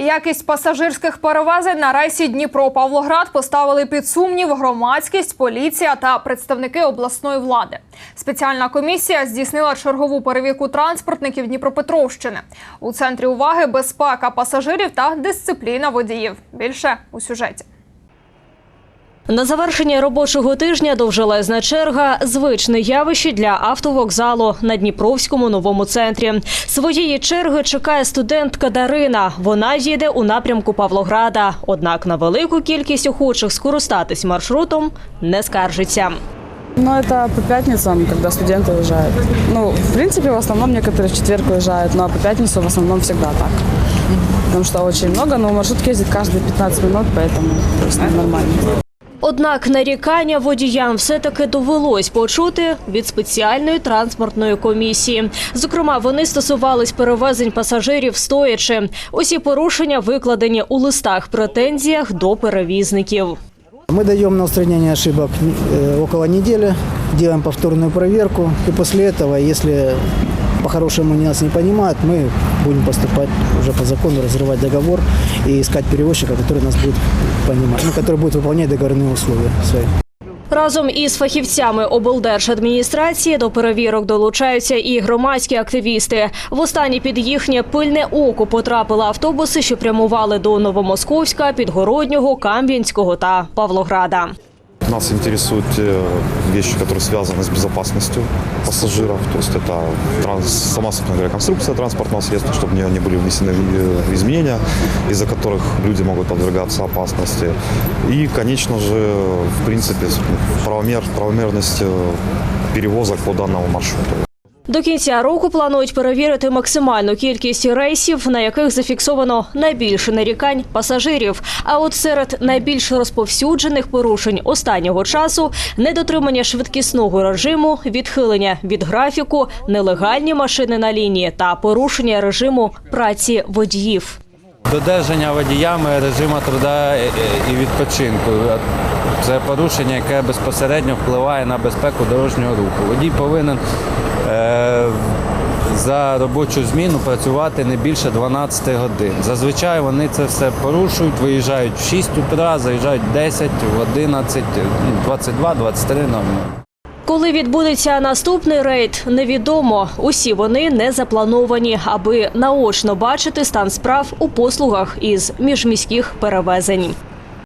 Якість пасажирських перевезень на рейсі Дніпро-Павлоград поставили під сумнів громадськість, поліція та представники обласної влади. Спеціальна комісія здійснила чергову перевірку транспортників Дніпропетровщини. У центрі уваги безпека пасажирів та дисципліна водіїв. Більше у сюжеті. На завершення робочого тижня довжелезна черга – звичне явище для автовокзалу на Дніпровському новому центрі. Своєї черги чекає студентка Дарина. Вона їде у напрямку Павлограда. Однак на велику кількість охочих скористатись маршрутом не скаржиться. Ну, это по пятницам, когда студенты уезжают. Ну, в принципе, в основном некоторые в четверг уезжают, но по пятницу в основном всегда так. Потому что очень много, но маршрутки ездит каждые 15 минут, поэтому то есть, ну, нормально. Однак нарікання водіям все-таки довелось почути від спеціальної транспортної комісії. Зокрема, вони стосувались перевезень пасажирів стоячи. Усі порушення викладені у листах претензіях до перевізників. Мы даем на устранение ошибок э, около недели, делаем повторную проверку, и после этого, если по-хорошему нас не понимают, мы будем поступать уже по закону, разрывать договор и искать перевозчика, который нас будет понимать, ну, который будет выполнять договорные условия свои. Разом із фахівцями облдержадміністрації до перевірок долучаються і громадські активісти. Востаннє під їхнє пильне око потрапили автобуси, що прямували до Новомосковська, Підгороднього, Кам'янського та Павлограда. Нас интересуют э, вещи, которые связаны с безопасностью пассажиров. То есть это транс- сама, собственно говоря, конструкция транспортного средства, чтобы в нее не были внесены э, изменения, из-за которых люди могут подвергаться опасности. И, конечно же, в принципе, правомер, правомерность э, перевозок по данному маршруту. До кінця року планують перевірити максимальну кількість рейсів, на яких зафіксовано найбільше нарікань пасажирів. А от серед найбільш розповсюджених порушень останнього часу недотримання швидкісного режиму, відхилення від графіку, нелегальні машини на лінії та порушення режиму праці водіїв. Додержання водіями режиму труда і відпочинку. Це порушення, яке безпосередньо впливає на безпеку дорожнього руху. Водій повинен е, за робочу зміну працювати не більше 12 годин. Зазвичай вони це все порушують, виїжджають в 6 утра, заїжджають в 10, в 11, ну, 22, 23 нормально. Коли відбудеться наступний рейд, невідомо. Усі вони не заплановані, аби наочно бачити стан справ у послугах із міжміських перевезень.